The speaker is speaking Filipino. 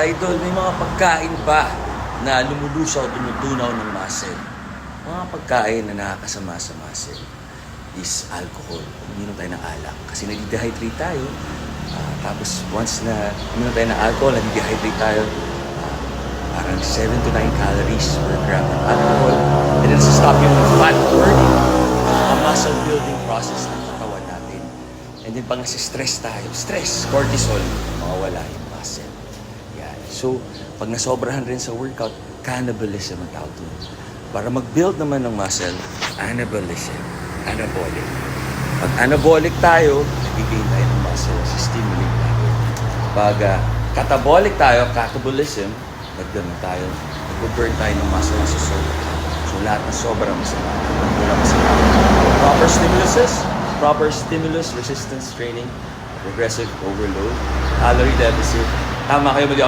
idol, may mga pagkain ba na lumulusaw, tumutunaw ng muscle? Mga pagkain na nakakasama sa muscle is alcohol. Uminom tayo ng alak kasi nadi-dehydrate tayo. Ah, tapos once na uminom tayo ng alcohol, nadi-dehydrate tayo. ah, parang 7 to 9 calories per gram ng alcohol. And then stop yung fat burning, ang muscle building process ng katawan natin. And then pag nasa-stress tayo, stress, cortisol, mawawala yung muscle. So, pag nasobrahan rin sa workout, cannibalism ang tawag doon. Para mag-build naman ng muscle, anabolic. Anabolic. Pag anabolic tayo, nag-gain tayo ng muscle sa stimulate natin. Pag ah, catabolic tayo, catabolism, nagdaman tayo, nag-burn tayo ng muscle na sobra. So lahat ng sobrang masama. Wala masama. Proper stimuluses, proper stimulus resistance training, progressive overload, calorie deficit. Tama kayo mag